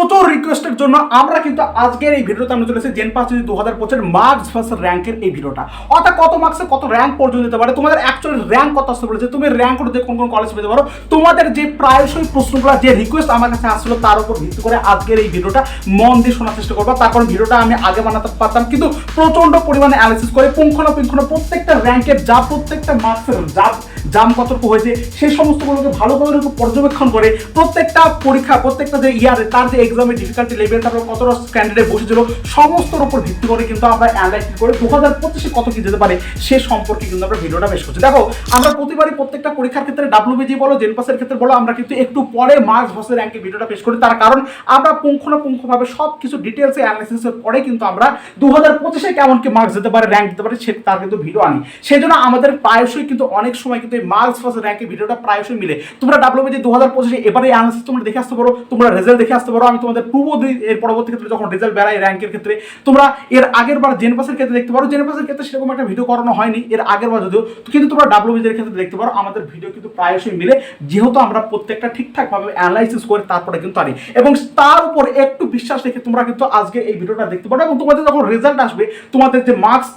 প্রচুর রিকোয়েস্টের জন্য আমরা কিন্তু আজকের এই ভিডিওতে আমরা চলেছি জেন পাস দু হাজার পঁচিশের মার্কস ভার্সেস র্যাঙ্কের এই ভিডিওটা। অর্থাৎ কত মার্কসে কত র্যাঙ্ক পর্যন্ত দিতে পারে? তোমাদের অ্যাকচুয়ালি র্যাঙ্ক কত আসতে বলেছে? তুমি র্যাঙ্ক করতে কোন কোন কলেজ পেতে পারো? তোমাদের যে প্রায়শই প্রশ্নগুলো, যে রিকোয়েস্ট আমার কাছে আসলো তার উপর ভিত্তি করে আজকের এই ভিডিওটা মন দিয়ে শোনার চেষ্টা করব। তার কারণ ভিডিওটা আমি আগে বানাতে পারতাম, কিন্তু প্রচণ্ড পরিমাণে অ্যানালিসিস করে পুঙ্খানুপুঙ্খানু প্রত্যেকটা র্যাঙ্কের যা প্রত্যেকটা মার্কসের যা জাম কতটুকু হয়েছে, সেই সমস্তগুলোকে ভালোভাবে একটু পর্যবেক্ষণ করে প্রত্যেকটা পরীক্ষা, প্রত্যেকটা যে ইয়ারে তার যে এক্সামের ডিফিকাল্টি লেভেল তারপর কতটা ক্যান্ডিডেট বসেছিল, সমস্তর উপর ভিত্তি করে কিন্তু আমরা অ্যানালাইজ করে দু হাজার পঁচিশে কত কি যেতে পারে, সে সম্পর্কে কিন্তু আমরা ভিডিওটা বেশ করছি। দেখো, আমরা প্রতিবারই প্রত্যেকটা পরীক্ষার ক্ষেত্রে ডাব্লিউবিজি বলো জেন পাসের ক্ষেত্রে বলো, আমরা কিন্তু একটু পরে মার্কস ভার্সেস র্যাঙ্কে ভিডিওটা পেশ করি। তার কারণ আমরা পুঙ্খানুপুঙ্খভাবে সব কিছু ডিটেলসে অ্যানালাইসিসের পরে কিন্তু আমরা দু হাজার পঁচিশে কেমন কি মার্কস যেতে পারে র্যাঙ্ক দিতে পারে, সে তার কিন্তু ভিডিও আনি। সেই জন্য আমাদের প্রায়শই কিন্তু অনেক সময় এই মার্কস ভার্সেস র্যাঙ্কের ভিডিওটা প্রায়শই মিলে। তোমরা ডাব্লিউবিজি দু হাজার পঁচিশে এবারে অ্যানালিসিস তোমরা দেখে আসতে পারো, তোমরা রেজাল্ট দেখে আসতে পারো। আমি তোমাদের পূর্ব এর পরবর্তী ক্ষেত্রে যখন রেজাল্ট বেড়ায় র্যাঙ্কের ক্ষেত্রে। তোমরা এর আগের বার জেন পাসের ক্ষেত্রে দেখতে পারো জেন পাসের ক্ষেত্রে সেরকম একটা ভিডিও করানো হয়নি, এর আগের বার যদিও। কিন্তু তোমরা ডাব্লিউবিজির ক্ষেত্রে দেখতে পারো, আমাদের ভিডিও কিন্তু প্রায়শই মিলে, যেহেতু আমরা প্রত্যেকটা ঠিকঠাকভাবে অ্যানালাইসিস করে তারপরে কিন্তু আনি। এবং তার উপর একটু বিশ্বাস রেখে তোমরা কিন্তু আজকে এই ভিডিওটা দেখতে পারো এবং তোমাদের যখন রেজাল্ট আসবে, তোমাদের যে মার্কস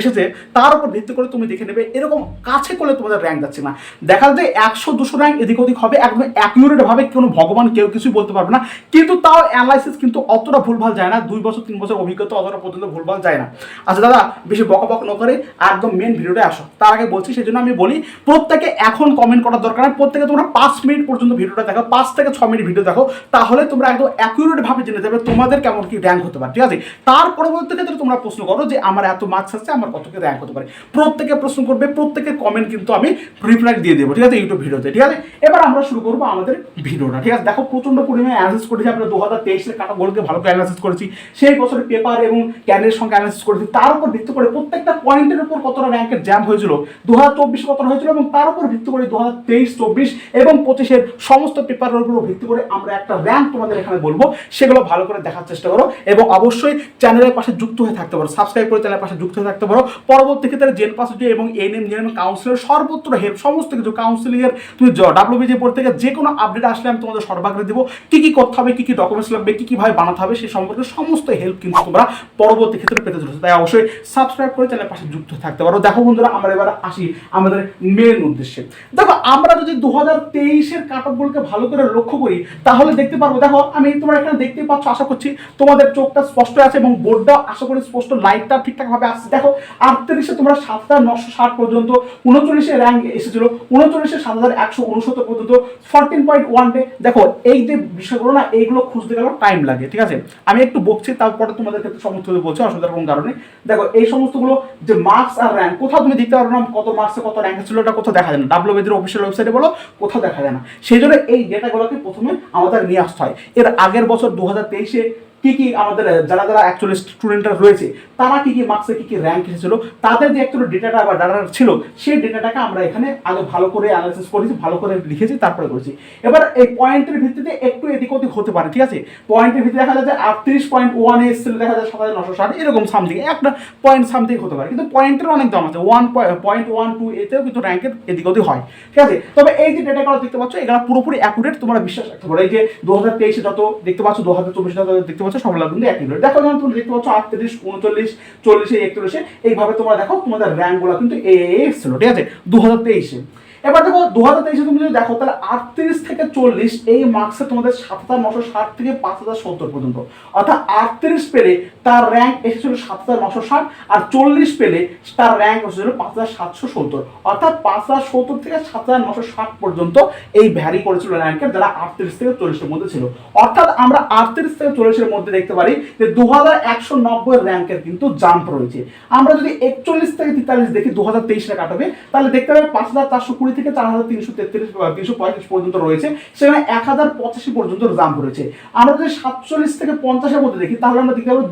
এসেছে, তার উপর ভিত্তি করে তুমি দেখে নেবে। এরকম কাছে করলে তোমাদের র্যাঙ্ক যাচ্ছে না। দেখা যায় একশো, দুশো র্যাঙ্ক এদিক ওদিক হবে, একদম অ্যাকিউরেট ভাবে কোনো ভগবান কেউ কিছুই বলতে পারবে না। কিন্তু তাও অ্যানালাইসিস কিন্তু অতটা ভুলভাল যায় না। দুই বছর, তিন বছর অভিজ্ঞতা অতটা পর্যন্ত ভুলভাল যায় না। আচ্ছা দাদা, বেশি বকা বক না করে একদম মেন ভিডিওটা আসো। তার আগে বলছি, সেই জন্য আমি বলি, প্রত্যেকে এখন কমেন্ট করার দরকার নেই। প্রত্যেকে তোমরা পাঁচ মিনিট পর্যন্ত ভিডিওটা দেখো, পাঁচ থেকে ছ মিনিট ভিডিও দেখো। তাহলে তোমরা একদম অ্যাকিউরেট ভাবে জেনে যাবে তোমাদের কেমন কি র্যাঙ্ক হতে পারে, ঠিক আছে? তার পরবর্তী ক্ষেত্রে তোমরা প্রশ্ন করো যে, আমার এত মার্কস আসছে, আমার কত কি র্যাঙ্ক হতে পারে? প্রত্যেকে প্রশ্ন করবে, প্রত্যেকের কমেন্ট কিন্তু আমি রিপ্লাই দিয়ে দেবো, ঠিক আছে ইউটিউব ভিডিওতে, ঠিক আছে? এবার আমরা শুরু করব আমাদের ভিডিওটা, ঠিক আছে? দেখো প্রচণ্ড পরিমাণে অ্যানালিস করেছি, আমরা দু হাজার তেইশের কাটা গোলকে ভালো করে অ্যানালিসিস করেছি, সেই বছরের পেপার এবং ক্যানের সঙ্গে অ্যানালিসিস করেছি, তার উপর ভিত্তি করে প্রত্যেকটা পয়েন্টের উপর কতটা র্যাঙ্কের জ্যাম হয়েছিল, দু হাজার চব্বিশে কতটা হয়েছিল এবং তার উপর ভিত্তি করে দু হাজার তেইশ, চব্বিশ এবং পঁচিশের সমস্ত পেপারের উপর ভিত্তি করে আমরা একটা র্যাঙ্ক তোমাদের এখানে বলব, সেগুলো ভালো করে দেখার চেষ্টা করো এবং অবশ্যই চ্যানেলের পাশে যুক্ত হয়ে থাকতে পারো সাবস্ক্রাইব করে চ্যানেলের পাশে যুক্ত হয়ে থাকতে পারো, পরবর্তী ক্ষেত্রে জেন পাস এবং এন এম জেন কাউন্সিলের সর্বত্র হেল্প সমস্ত কিছু কাউন্সিলিং এর তুমি ডাব্লিউবিজি বোর্ড থেকে যে কোনো আপডেট আসলে আমি তোমাদের সর্বাগ্রে দিব। কি কি করতে হবে, কি কি ডকুমেন্টস লাগবে, কি কি ভাবে বানাতে হবে সেই সম্পর্কে সমস্ত হেল্প কিন্তু তোমরা পরবর্তী ক্ষেত্রে পেতে চলেছো। তাই অবশ্যই সাবস্ক্রাইব করে চ্যানেলের পাশে যুক্ত থাকতে পারো। দেখো বন্ধুরা, আমরা এবার আসি আমাদের মেন উদ্দেশ্যে। দেখো, আমরা যদি দু হাজার তেইশের কাটকগুলোকে ভালো করে লক্ষ্য করি, তাহলে দেখতে পারব, দেখো, আমি তোমরা এখানে দেখতে পাচ্ছ, আশা করছি তোমাদের চোখটা স্পষ্ট আছে এবং বোর্ডটা আশা করি স্পষ্ট লাইটটা ঠিকঠাক ভাবে আসছে। দেখো, আটত্রিশে তোমরা সাতটা নশো ষাট পর্যন্ত, উনচল্লিশে র্যাঙ্ক এসেছিল। উনচল্লিশে সাত হাজার একশো উনসত্তর পর্যন্ত ফোরটিন পয়েন্ট ওয়ান ডে দেখো, এই যে বিষয়গুলো না, এইগুলো খুঁজতে গেলেও টাইম লাগে, ঠিক আছে? আমি একটু বকছি, তারপরে তোমাদের ক্ষেত্রে সমস্ত বলছি অসুবিধার কোনো কারণে দেখো, এই সমস্তগুলো যে মার্কস আর র্যাঙ্ক কোথাও তুমি দেখতে পারো না কত মার্কসে কত র্যাঙ্ক ছিল ওটা কোথাও দেখা যায় না। ডাব্লিউবিজির অফিসিয়াল ওয়েবসাইটে বলো, কোথাও দেখা যায় না। সেই জন্য এই ডেটাগুলোকে প্রথমে আমাদের নিয়ে আসতে হয়। এর আগের বছর দু হাজার তেইশে কি কি আমাদের, যারা যারা অ্যাকচুয়ালি স্টুডেন্টরা রয়েছে, তারা কি কি মার্কসে কি কি র্যাঙ্ক এসেছিল, তাদের যে অ্যাকচুয়ালি ডেটাটা বা ডাটা ছিল, সেই ডেটাটাকে আমরা এখানে আগে ভালো করে অ্যানালাইসিস করেছি, ভালো করে লিখেছি, তারপরে করেছি। এবার এই পয়েন্টের ভিত্তিতে একটু এদিক ওদিক হতে পারে, ঠিক আছে? পয়েন্টের ভিত্তিতে দেখা যাচ্ছে আটত্রিশ পয়েন্ট ওয়ান এসেছিল, দেখা যায় সাত হাজার নশো ষাট, এরকম সামথিং একটা পয়েন্ট সামথিং হতে পারে, কিন্তু পয়েন্টের অনেক দাম আছে ওয়ান পয়েন্ট ওয়ান টু এতেও কিন্তু র্যাঙ্কের এদিক ওদিক হয়, ঠিক আছে? তবে এই যে ডেটাগুলো দেখতে পাচ্ছ, এগুলো পুরোপুরি অ্যাকুরেট তোমরা বিশ্বাস রাখতে পারো, এই যে দু হাজার তেইশে যত দেখতে পাচ্ছ, দু হাজার চব্বিশে যত দেখতে পাচ্ছ সবগুলো কিন্তু ধরে দেখো যেমন তুমি দেখতে পাচ্ছ আটত্রিশ, উনচল্লিশ, চল্লিশে, একচল্লিশে। এইভাবে তোমরা দেখো তোমাদের র্যাঙ্কগুলো কিন্তু এ এসছিল ঠিক আছে? দু হাজার তেইশে। এবার দেখো দু হাজার তেইশে তুমি যদি দেখো, তাহলে আটত্রিশ থেকে চল্লিশ এই মার্কসে তোমাদের সাত হাজার নশো ষাট থেকে পাঁচ হাজার সত্তর পর্যন্ত। অর্থাৎ আটত্রিশ পেলে তার র্যাঙ্ক এসেছিল সাত হাজার নশো ষাট আর চল্লিশ পেলে তার র্যাঙ্ক এসেছিল পাঁচ হাজার সাতশো সত্তর। অর্থাৎ পাঁচ হাজার সত্তর থেকে সাত হাজার নশো ষাট পর্যন্ত এই ভ্যারি করেছিল র্যাঙ্কের যারা আটত্রিশ থেকে চল্লিশের মধ্যে ছিল। অর্থাৎ আমরা আটত্রিশ থেকে চল্লিশের মধ্যে দেখতে পারি যে দু হাজার একশো নব্বই র্যাঙ্কের কিন্তু জাম্প রয়েছে। আমরা যদি একচল্লিশ থেকে তেতাল্লিশ দেখি দু হাজার তেইশে কাটাবে, তাহলে দেখতে পাবে পাঁচ হাজার চারশো কুড়ি থেকে চার হাজার তিনশো তেত্রিশ তিনশো পঁয়ত্রিশ পর্যন্ত রয়েছে, সেখানে এক হাজার পঁচাশি পর্যন্ত জাম্প রয়েছে আমরা যদি সাতচল্লিশ থেকে পঞ্চাশের মধ্যে দেখি, তাহলে আমরা দেখতে পাবো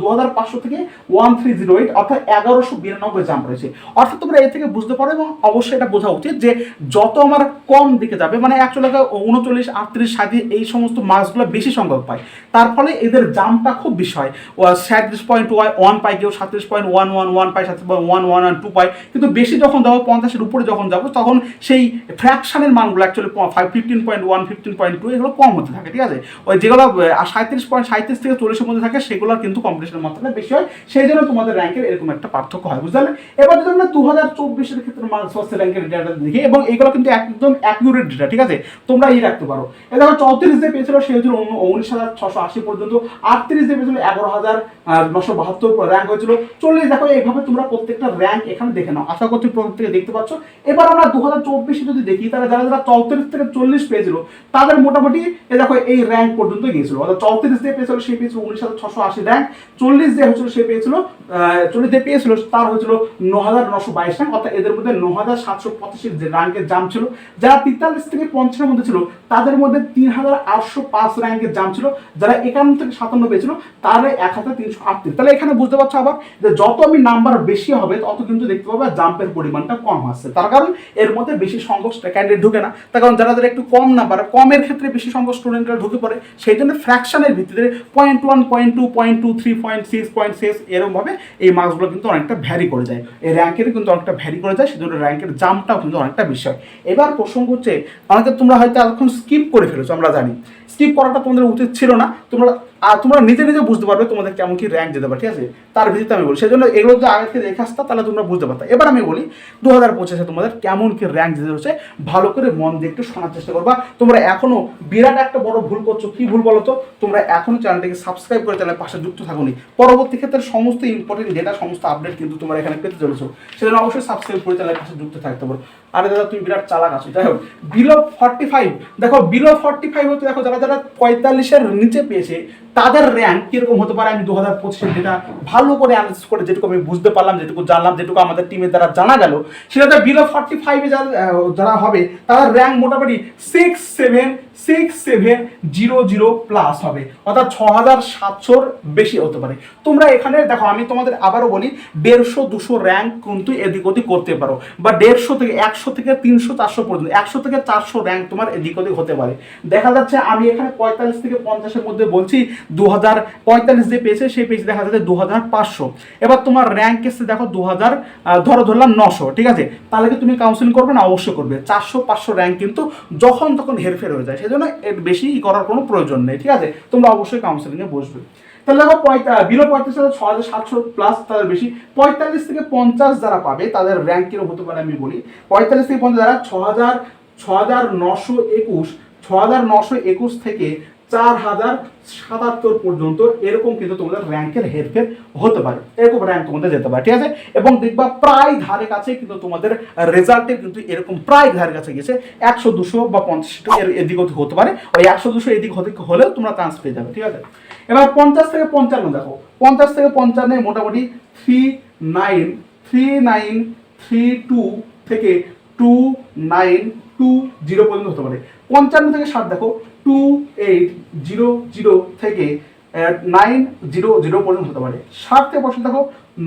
দু হাজার পাঁচশো থেকে ওয়ান থ্রি জিরো এইট অর্থাৎ এগারোশো বিরানব্বই জাম্প রয়েছে অর্থাৎ তোমরা এ থেকে বুঝতে পারো এবং অবশ্যই এটা বোঝা উচিত যে যত আমার কম দিকে যাবে মানে অ্যাকচুয়ালি উনচল্লিশ, আটত্রিশ সাঁত্রিশ এই সমস্ত মার্কসগুলো বেশি সংখ্যক পায়। তার ফলে এদের জাম্পটা খুব বেশি হয়। সাঁত্রিশ পয়েন্ট ওয়ান পায় কেউ, সাঁত্রিশ পয়েন্ট ওয়ান ওয়ান ওয়ান পায়, সাঁত্রিশ point one one one two পায়। কিন্তু বেশি যখন যাব, পঞ্চাশের উপরে যখন যাব, তখন সেই ফ্র্যাকশনের মানগুলো actually five fifteen point one fifteen point two এগুলো কম হতে থাকে, ঠিক আছে? ওই যেগুলো সাঁত্রিশ পয়েন্ট সাঁত্রিশ থেকে চল্লিশের মধ্যে থাকে, সেগুলোর কিন্তু কম্পিটিশনের মাত্রাটা বেশি হয়। সেই জন্য তোমাদের র্যাঙ্কের এরকম একটা পার্থক্য হয় বুঝতে পারলে এবার যদি আমরা দু হাজার চব্বিশের ক্ষেত্রে ফার্স্ট র্যাঙ্কের ডেটা দেখি, এবং এগুলো কিন্তু একদম অ্যাকিউরেট ডেটা ঠিক আছে? তোমরা এই রাখতে পারো। এ দেখো, চৌত্রিশ দিয়ে পেয়েছিল, সে হয়েছিল উনিশ হাজার ছশো আশি পর্যন্ত। আটত্রিশ দিয়ে পেয়েছিল, এগারো হাজার নশো বাহাত্তর র্যাঙ্ক হয়েছিল। চল্লিশ দেখো, এইভাবে তোমরা প্রত্যেকটা র্যাঙ্ক এখানে দেখে নাও। আশা করছি প্রত্যেকে দেখতে পাচ্ছ। এবার আমরা দু হাজার চব্বিশে যদি দেখি, তাহলে যারা যারা চৌত্রিশ থেকে চল্লিশ পেয়েছিল, তাদের মোটামুটি এ দেখো এই র্যাঙ্ক পর্যন্ত গিয়েছিল। অর্থাৎ চৌত্রিশ দিয়ে পেয়েছিল, সে পেয়েছিল উনিশ হাজার ছশো আশি র্যাঙ্ক চল্লিশ দিয়ে হয়েছিল, সে পেয়েছিল চল্লিশ দিয়ে পেয়েছিল, তার হয়েছিল ন হাজার নশো বাইশ র্যাঙ্ক অর্থাৎ এদের মধ্যে ন হাজার সাতশো পঁচাশি যে র্যাঙ্কের জাম ছিল, যারা তেতাল্লিশ থেকে পঞ্চাশের মধ্যে ছিল, তাদের মধ্যে তিন হাজার আটশো পাঁচ র্যাঙ্কের জাম ছিল, যারা একান্ন থেকে সাতান্ন পেয়েছিল, তারা এক হাজার তিনশো আটত্রিশ। তাহলে এখানে বুঝতে পারছ আবার যে যত আমি নাম্বার বেশি হবে, তত কিন্তু দেখতে পাবে জাম্পের পরিমাণটা কম আসছে। তার কারণ এর মধ্যে বেশি সংখ্যক ক্যান্ডিডেট ঢুকে না। তার কারণ যারা যারা একটু কম নাম্বার কমের ক্ষেত্রে বেশি সংখ্যক স্টুডেন্টরা ঢুকে পড়ে, সেই জন্য ফ্র্যাকশনের ভিত্তিতে point one point two point two three point six point six এরকমভাবে এই মার্কসগুলো কিন্তু অনেকটা ভ্যারি করে যায়। এই র্যাঙ্কের কিন্তু অনেকটা ভ্যারি করে যায়, সেজন্য র্যাঙ্কের জামটাও কিন্তু অনেকটা বিষয় এবার প্রসঙ্গ হচ্ছে, অনেকে তোমরা হয়তো এতক্ষণ স্কিপ করে ফেলেছো, আমরা জানি। স্কিপ করাটা তোমাদের উচিত ছিল না। তোমরা আর তোমরা নিজে নিজে বুঝতে পারবে তোমাদের কেমন কি র্যাঙ্ক যেতে পারে, ঠিক আছে? তার ভিত্তিতে আমি বলি। সেই জন্য এগুলো যদি আগে থেকে দেখে আসতা তাহলে তোমরা বুঝতে পারতা। এবার আমি বলি দু হাজার পঁচিশে তোমাদের কেমন কি র্যাঙ্ক যেতে হচ্ছে, ভালো করে মন দিয়ে একটু শোনার চেষ্টা করবা। তোমরা এখনও বিরাট একটা বড় ভুল করছ, কি ভুল বলো তো? তোমরা এখনও চ্যানেলটাকে সাবস্ক্রাইব করে চ্যানেলের পাশে যুক্ত থাকুনি। পরবর্তী ক্ষেত্রে সমস্ত ইম্পর্টেন্ট ডেটা সমস্ত আপডেট কিন্তু তোমরা এখানে পেতে চলেছো। সেজন্য অবশ্যই সাবস্ক্রাইব করে চ্যানেলের পাশে যুক্ত থাকতে পারো আরে দাদা, তুমি বিরাট চালাক আছো। যাই হোক বিলো ফর্টি ফাইভ দেখো বিলো ফর্টি ফাইভ হচ্ছে দেখো, যারা যারা পঁয়তাল্লিশের নিচে পেয়েছে তাদের র্যাঙ্ক কীরকম হতে পারে আমি দু হাজার পঁচিশের যেটা ভালো করে অ্যানালিসিস করে যেটুকু আমি বুঝতে পারলাম, যেটুকু জানলাম, যেটুকু আমাদের টিমের দ্বারা জানা গেল সেটা বিলো ফর্টি ফাইভে যারা হবে তাদের র্যাঙ্ক মোটামুটি six seven six seven zero zero plus হবে। অর্থাৎ ছ হাজার সাতশোর বেশি হতে পারে। তোমরা এখানে দেখো, আমি তোমাদের আবারও বলি, দেড়শো, দুশো র্যাঙ্ক কিন্তু এদিক ওদিক করতে পারো। বা দেড়শো থেকে একশো থেকে তিনশো, চারশো পর্যন্ত, একশো থেকে চারশো র্যাঙ্ক তোমার এদিক ওদিক হতে পারে। দেখা যাচ্ছে আমি এখানে পঁয়তাল্লিশ থেকে পঞ্চাশের মধ্যে বলছি দু হাজার পঁয়তাল্লিশ যে পেয়েছে, সেই পেয়েছে দেখা যাচ্ছে দু হাজার পাঁচশো। এবার তোমার র্যাঙ্ক এসে দেখো দু হাজার ধরো ধরলাম নশো, ঠিক আছে? তাহলে কি তুমি কাউন্সিলিং করবে? না, অবশ্যই করবে। চারশো, পাঁচশো র্যাঙ্ক কিন্তু যখন তখন হেরফের হয়ে যায়। সেই জন্য এর বেশি করার কোনো প্রয়োজন নেই, ঠিক আছে? তোমরা অবশ্যই কাউন্সিলিংয়ে বসবে। তাহলে দেখো বিলো পঁয়তাল্লিশ হাজার ছ হাজার সাতশো প্লাস তাদের বেশি। পঁয়তাল্লিশ থেকে পঞ্চাশ যারা পাবে, তাদের র্যাঙ্ক কীরকম হতে পারে আমি বলি। পঁয়তাল্লিশ থেকে পঞ্চাশ যারা, ছ হাজার ছ হাজার নশো একুশ, ছ হাজার নশো একুশ থেকে চার হাজার সাতাত্তর পর্যন্ত এরকম কিন্তু তোমাদের র্যাঙ্কের হেরফের হতে পারে। এরকম র্যাঙ্ক তোমাদের যেতে পারে, ঠিক আছে? এবং দেখবা প্রায় ধারে কাছে কিন্তু তোমাদের রেজাল্টে কিন্তু এরকম প্রায় ধারে কাছে গেছে একশো দুশো বা পঞ্চাশ এর এদিক হতে পারে, ওই একশো দুশো এদিক ওদিক হলেও তোমরা চান্স পেয়ে যাবে, ঠিক আছে? এবার পঞ্চাশ থেকে পঞ্চান্ন দেখো, পঞ্চাশ থেকে পঞ্চান্নে মোটামুটি three nine three nine three two থেকে টু নাইন টু জিরো পর্যন্ত হতে পারে। পঞ্চান্ন থেকে ষাট দেখো টু এইট জিরো জিরো থেকে নাইন জিরো জিরো পর্যন্ত হতে পারে। ষাট থেকে পঁয়ষট্টি দেখো,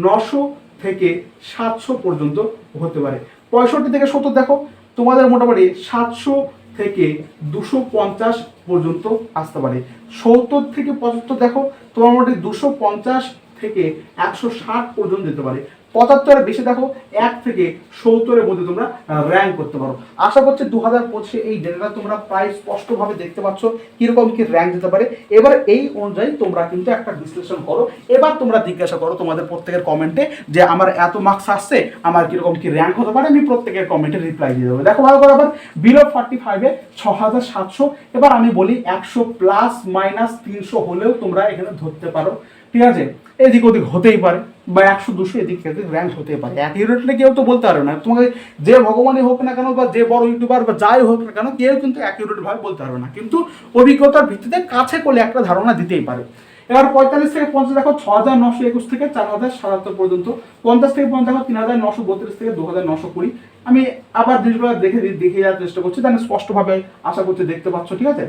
নশো থেকে সাতশো পর্যন্ত হতে পারে। পঁয়ষট্টি থেকে সত্তর দেখো, তোমাদের মোটামুটি সাতশো থেকে দুশো পঞ্চাশ পর্যন্ত আসতে পারে। সত্তর থেকে পঁচাত্তর দেখো, তোমার মোটামুটি দুশো পঞ্চাশ থেকে একশো ষাট পর্যন্ত যেতে পারে। পঁচাত্তরের বেশি দেখো, এক থেকে সত্তরের মধ্যে তোমরা র্যাঙ্ক করতে পারো। আশা করছি দু হাজার পঁচিশে এই ডেটাটা তোমরা প্রায় স্পষ্টভাবে দেখতে পাচ্ছ কীরকম কি র্যাঙ্ক দিতে পারে। এবার এই অনুযায়ী তোমরা কিন্তু একটা বিশ্লেষণ করো। এবার তোমরা জিজ্ঞাসা করো তোমাদের প্রত্যেকের কমেন্টে যে আমার এত মার্কস আসছে, আমার কীরকম কি র্যাঙ্ক হতে পারে? আমি প্রত্যেকের কমেন্টে রিপ্লাই দিয়ে দেবো। দেখো ভালো করে আবার বিলো ফর্টি ফাইভে ছ হাজার সাতশো, এবার আমি বলি একশো প্লাস মাইনাস তিনশো হলেও তোমরা এখানে ধরতে পারো। ঠিক আছে? এদিক ওদিক হতেই পারে বা একশো দুশো এদিক এদিক র্যাঙ্ক হতে পারে। অ্যাকিউরেটলি কেউ তো বলতে পারবে না। তোমাকে যে ভগবানই হোক না কেন বা যে বড় ইউটিউবার বা যাই হোক না কেন, কেউ কিন্তু অ্যাকিউরেট ভাবে বলতে পারবে না। কিন্তু অভিজ্ঞতার ভিত্তিতে কাছে করলে একটা ধারণা দিতেই পারে। এবার পঁয়তাল্লিশ থেকে পঞ্চাশ দেখো ছ হাজার নশো একুশ থেকে চার হাজার সাতাত্তর পর্যন্ত, পঞ্চাশ থেকে পঞ্চাশ দেখো তিন হাজার নশো বত্রিশ থেকে দু হাজার নশো কুড়ি। আমি আবার জিনিসগুলো দেখে দেখে যাওয়ার চেষ্টা করছি, তাহলে স্পষ্টভাবে আশা করছি দেখতে পাচ্ছ, ঠিক আছে?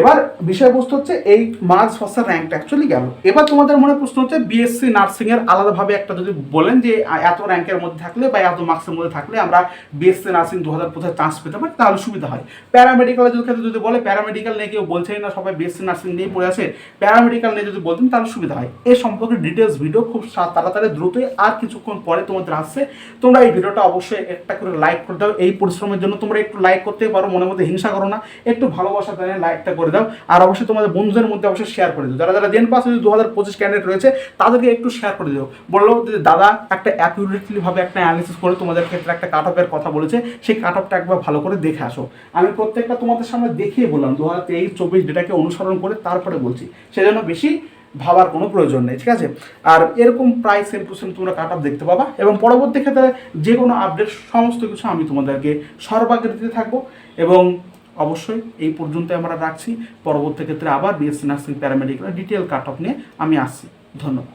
এবার বিষয়বস্তু হচ্ছে এই মার্কস ফার্স্টের র্যাঙ্কটা অ্যাকচুয়ালি গেল। এবার তোমাদের মনে প্রশ্ন হচ্ছে বিএসসি নার্সিংয়ের আলাদাভাবে একটা যদি বলেন যে এত র্যাঙ্কের মধ্যে থাকলে বা এত মার্কসের মধ্যে থাকলে আমরা বিএসসি নার্সিং দু হাজার পঁচিশ চান্স পেতে পারি, তাহলে সুবিধা হয়। প্যারামেডিক্যালের যদি ক্ষেত্রে যদি বলে প্যারামেডিক্যাল নিয়ে কেউ বলছেই না, সবাই বিএসসি নার্সিং নিয়ে পড়ে আছে প্যারামেডিক্যাল নিয়ে যদি বলতেন, তাহলে সুবিধা হয়। এই সম্পর্কে ডিটেলস ভিডিও খুব তাড়াতাড়ি, দ্রুতই আর কিছুক্ষণ পরে তোমাদের আসছে। তোমরা এই ভিডিওটা অবশ্যই একটা করে লাইক করে দাও এই পরিশ্রমের জন্য তোমরা একটু লাইক করতে পারো, মনের মধ্যে হিংসা করো না। একটু ভালোবাসা দেয় লাইকটা করে দাও। আর অবশ্যই তোমাদের বন্ধুদের মধ্যে অবশ্যই শেয়ার করে দিও। যারা যারা জেন পাস দু হাজার পঁচিশ ক্যান্ডিডেট রয়েছে, তাদেরকে একটু শেয়ার করে দিও। বলল যে, দাদা, একটা অ্যাকুরেটলি ভাবে একটা অ্যানালিসিস করে তোমাদের ক্ষেত্রে একটা কাট অফের কথা বলেছে। সেই কাট অফটা একবার ভালো করে দেখে আসো। আমি প্রত্যেকটা তোমাদের সামনে দেখিয়ে বললাম দু হাজার তেইশ, চব্বিশ ডেটাকে অনুসরণ করে তারপরে বলছি। সেজন্য বেশি ভাবার কোনো প্রয়োজন নেই, ঠিক আছে? আর এরকম প্রায় সেম টু সেম তোমরা কাট দেখতে পাবা। এবং পরবর্তী ক্ষেত্রে যে কোনো আপডেট সমস্ত কিছু আমি তোমাদেরকে সর্বাগ্রে দিতে থাকব। এবং অবশ্যই এই পর্যন্ত আমরা রাখছি। পরবর্তী ক্ষেত্রে আবার BSc nursing paramedical detail cut off নিয়ে আমি আসছি। ধন্যবাদ।